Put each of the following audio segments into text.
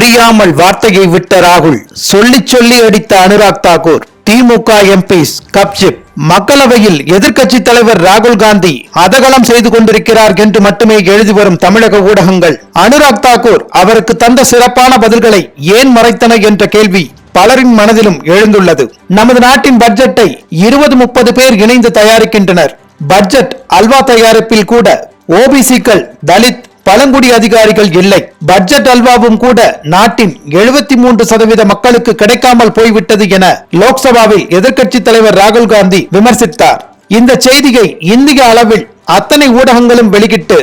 புரியாமல் வார்த்தையை விட்ட ராகுல் சொல்லி சொல்லி அடித்த அனுராக் தாக்கூர் திமுக எம்பிஸ் கப்சிப் மக்களவையில் எதிர்க்கட்சி தலைவர் ராகுல் காந்தி அதகலம் செய்து கொண்டிருக்கிறார் என்று மட்டுமே எழுதி வரும் தமிழக ஊடகங்கள். அனுராக் தாக்கூர் அவருக்கு தந்த சிறப்பான பதில்களை ஏன் மறைத்தன என்ற கேள்வி பலரின் மனதிலும் எழுந்துள்ளது. நமது நாட்டின் பட்ஜெட்டை இருபது முப்பது பேர் இணைந்து தயாரிக்கின்றனர். பட்ஜெட் அல்வா தயாரிப்பில் கூட ஓபிசிக்கள் தலித் பழங்குடி அதிகாரிகள் இல்லை. பட்ஜெட் அல்வாவும் கூட நாட்டின் எழுபத்தி மூன்று சதவீத மக்களுக்கு கிடைக்காமல் போய்விட்டது என லோக்சபாவில் எதிர்க்கட்சி தலைவர் ராகுல் காந்தி விமர்சித்தார். இந்த செய்தியை இந்திய அளவில் அத்தனை ஊடகங்களும் வெளியிட்டு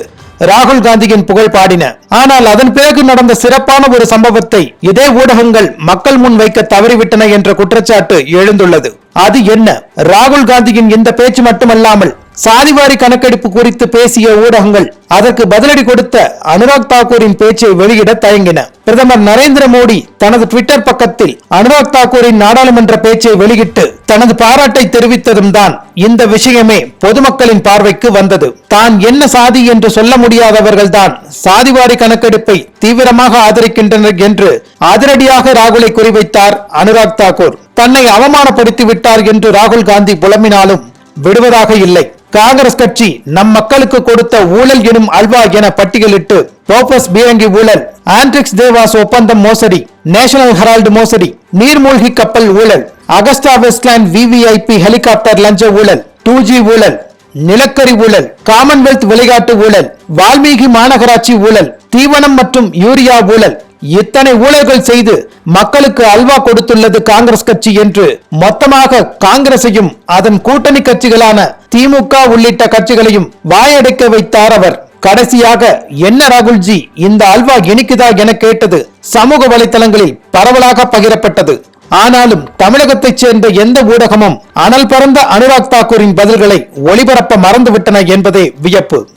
ராகுல் காந்தியின் புகழ் பாடின. ஆனால் அதன் பிறகு நடந்த சிறப்பான ஒரு சம்பவத்தை இதே ஊடகங்கள் மக்கள் முன் வைக்க தவறிவிட்டன என்ற குற்றச்சாட்டு எழுந்துள்ளது. அது என்ன? ராகுல் காந்தியின் இந்த பேச்சு மட்டுமல்லாமல் சாதிவாரி கணக்கெடுப்பு குறித்து பேசிய ஊடகங்கள் அதற்கு பதிலடி கொடுத்த அனுராக் தாக்கூரின் பேச்சை வெளியிட தயங்கின. பிரதமர் நரேந்திர மோடி தனது ட்விட்டர் பக்கத்தில் அனுராக் தாக்கூரின் நாடாளுமன்ற பேச்சை வெளியிட்டு தனது பாராட்டை தெரிவித்ததும் தான் இந்த விஷயமே பொதுமக்களின் பார்வைக்கு வந்தது. தான் என்ன சாதி என்று சொல்ல முடியாதவர்கள் தான் சாதிவாரி கணக்கெடுப்பை தீவிரமாக ஆதரிக்கின்றனர் என்று அதிரடியாக ராகுலை குறிவைத்தார் அனுராக் தாக்கூர். தன்னை அவமானப்படுத்தி விட்டார் என்று ராகுல் காந்தி புலம்பினாலும் விடுவதாக இல்லை. காங்கிரஸ் கட்சி நம் மக்களுக்கு கொடுத்த ஊழல் எனும் அல்வா என பட்டியலிட்டு போபஸ் பீரங்கி ஊழல் ஆண்ட்ரிக்ஸ் தேவாஸ் ஒப்பந்தம் மோசடி நேஷனல் ஹெரால்டு மோசடி நீர்மூழ்கி கப்பல் ஊழல் அகஸ்டா வெஸ்ட்லேண்ட் விவிஐபி ஹெலிகாப்டர் லஞ்ச ஊழல் டூ ஜி ஊழல் நிலக்கரி ஊழல் காமன்வெல்த் விளையாட்டு ஊழல் வால்மீகி மாநகராட்சி ஊழல் தீவனம் மற்றும் யூரியா ஊழல் இத்தனை ஊழல்கள் செய்து மக்களுக்கு அல்வா கொடுத்துள்ளது காங்கிரஸ் கட்சி என்று மொத்தமாக காங்கிரசையும் அதன் கூட்டணி கட்சிகளான திமுக உள்ளிட்ட கட்சிகளையும் வாயடைக்க வைத்தார் அவர். கடைசியாக என்ன ராகுல்ஜி இந்த அல்வா இனிக்குதா என கேட்டது சமூக வலைதளங்களில் பரவலாக பகிரப்பட்டது. ஆனாலும் தமிழகத்தைச் சேர்ந்த எந்த ஊடகமும் அனல் பறந்த அனுராக் தாக்கூரின் பதில்களை ஒளிபரப்ப மறந்துவிட்டன என்பதே வியப்பு.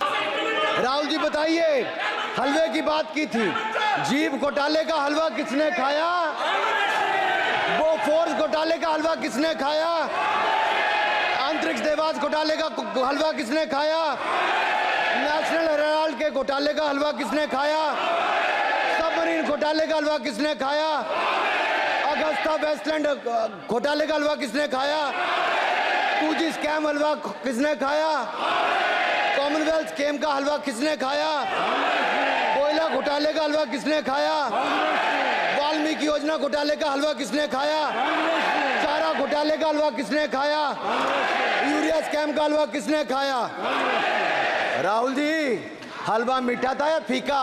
ராகுல்ஜி घोटाले का हलवा किसने खाया? वो फोर्स घोटाले का हलवा किसने खाया? अंतरिक्ष देवास घोटाले का हलवा किसने खाया? नेशनल हेराल्ड के घोटाले का हलवा किसने खाया? सबमरीन घोटाले का हलवा किसने खाया? अगस्ता वेस्टलैंड घोटाले का हलवा किसने खाया? टू जी स्कैम हलवा किसने खाया? कॉमनवेल्थ स्कीम का हलवा किसने खाया? घोटाले का हलवा किसने खाया? वाल्मीकि योजना घोटाले का हलवा किसने खाया? चारा घोटाले का हलवा किसने खाया? यूरिया स्कैम का हलवा किसने खाया? राहुल जी, हलवा मीठा था या फीका?